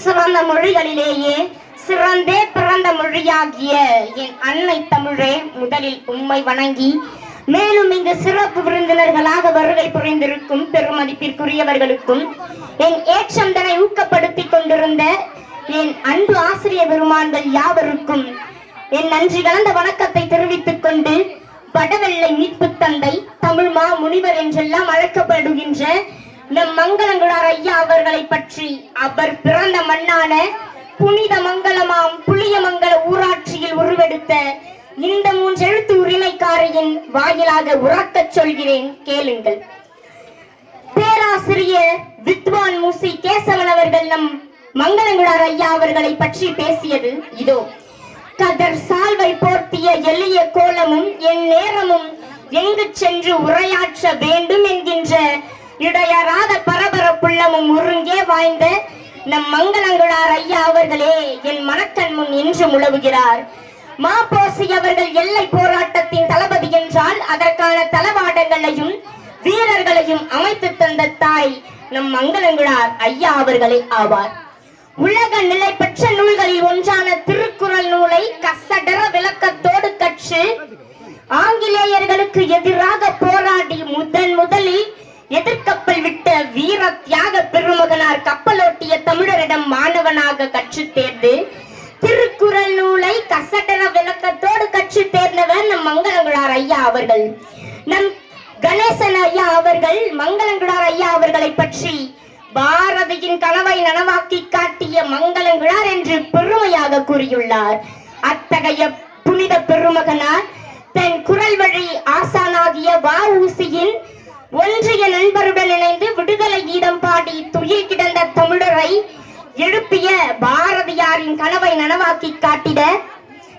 சிறந்த மொழிகளிலேயே சிறந்தே பிறந்த மொழியாகிய என் அன்னை தமிழே முதலில் உண்மை வணங்கி மேலும் இங்கு சிறப்பு விருந்தினர்களாக வருகை புரிந்திருக்கும் பெருமதிப்பிற்குரியவர்களுக்கும் என் ஏற்றந்தனை ஊக்கப்படுத்திக் கொண்டிருந்த என் அன்பு ஆசிரியர் பெருமான்கள் யாவருக்கும் என் நன்றி கலந்த வணக்கத்தை தெரிவித்துக் கொண்டு வடவெள்ளை மீட்பு தந்தை தமிழ் மா முனிவர் என்றெல்லாம் அழைக்கப்படுகின்ற நம் மங்களங்குளார் ஐயா அவர்களை பற்றி அவர் பிறந்த மண்ணான புனித மங்கலமாம் புளியமங்கல ஊராட்சியில் உருவெடுத்த இந்த மூன்றெழுத்து உரிமைக்காரையின் வாயிலாக உறக்கச் சொல்கிறேன். கேளுங்கள். பேராசிரியர் வித்வான் மூசி கேசவன் அவர்கள் நம் மங்களங்குளார் ஐயா அவர்களை பற்றி பேசியது இதோ. கதர் சால்வை போர்த்திய எளிய கோலமும் என் நேரமும் எங்கு சென்று உரையாற்ற வேண்டும் என்கின்ற இடையறாத பரபரப்புள்ளமும் ஒருங்கே வாய்ந்த நம் மங்களங்குளார் ஐயா அவர்களே என் மனக்கண் முன் இன்று முழவுகிறார். மாப்போசி அவர்கள் எல்லை போராட்டத்தின் தளபதி என்றால் அதற்கான தளவாடங்களையும் வீரர்களையும் அமைத்து தந்த தாய் நம் மங்களங்குளார் ஐயா அவர்களே ஆவார். உலக நிலை பெற்ற நூல்களில் ஒன்றான திருக்குறள் எதிர்கப்பல் விட்ட வீர தியாக பெருமகனார் கப்பலோட்டிய தமிழரிடம் மாணவனாக கற்று தேர்ந்து திருக்குறள் நூலை கசடர விளக்கத்தோடு கற்று தேர்ந்தவர் நம் மங்களங்குளார் ஐயா அவர்கள். நம் கணேசன் ஐயா அவர்கள் மங்களங்குளார் ஐயா அவர்களை பற்றி பாரதியின் கனவை நனவாக்கி காட்டிய மங்களங்குழார் என்று பெருமையாக கூறியுள்ளார். அத்தகைய புனித பெருமகனார் தன் குரல் வழி ஆசானாகிய ஊசியின் ஒன்றிய நண்பருடன் இணைந்து விடுதலை கீதம் பாடி துயில் கிடந்த தமிழரை எழுப்பிய பாரதியாரின் கனவை நனவாக்கி காட்டிட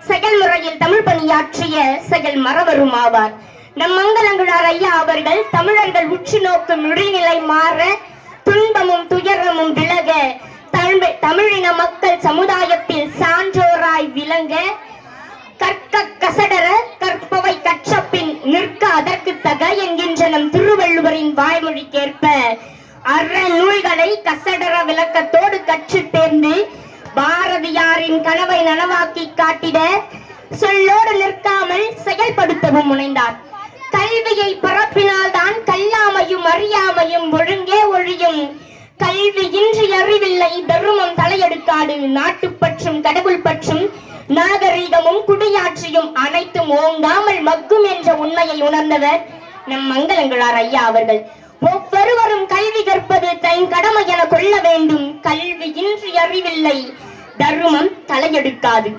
செயல்முறையில் தமிழ் பணியாற்றிய செயல் மறவரும் ஆவார். நம் மங்களங்குழார் ஐயா அவர்கள் தமிழர்கள் உற்று நோக்கும் நுழைநிலை மாற துன்பமும் துயரமும் விலக தமிழ் தமிழின மக்கள் சமுதாய அதற்கு தக என்கின்ற நம் திருவள்ளுவரின் வாய்மொழிக்கேற்ப அற நூல்களை கசடர விளக்கத்தோடு கற்று தேர்ந்து பாரதியாரின் கனவை நனவாக்கி காட்டிட சொல்லோடு நிற்காமல் செயல்படுத்தவும் முனைந்தார். கல்வியை பரப்பினால்தான் கல்லாமையும் அறியாமையும் ஒழுங்கே ஒழியும். கல்வி இன்றி அறிவில்லை தர்மம் தலையெடுக்காடு நாட்டுப்பற்றும் கடவுள் பற்றும் நாகரீகமும் குடியாட்சியும் அனைத்தும் ஓங்காமல் மக்கும் என்ற உண்மையை உணர்ந்தவர் நம் மங்களங்களார் ஐயா அவர்கள். ஒவ்வொருவரும் கல்வி கற்பது தன் கடமை என கொள்ள வேண்டும். கல்வி இன்றி அறிவில்லை. தர்மம் தலையெடுக்காது.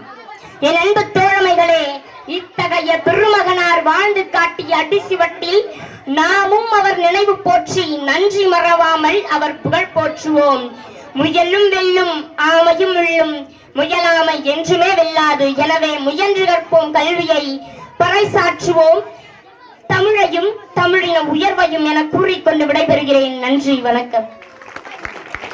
என் அன்பு தோழமைகளே இத்தகைய பெருமகனார் வாழ்ந்து காட்டிய அடிசிவட்டில் நாமும் அவர் நினைவு போற்றி நன்றி மறவாமல் அவர் புகழ் போற்றுவோம். முயலும் வெல்லும் ஆமையும் வெல்லும் முயலாமை என்று எனவே முயன்று கற்போம் கல்வியை. பறைசாற்றுவோம். தமிழையும் தமிழின உயர்வையும் என கூறிக்கொண்டு விடைபெறுகிறேன். நன்றி வணக்கம்.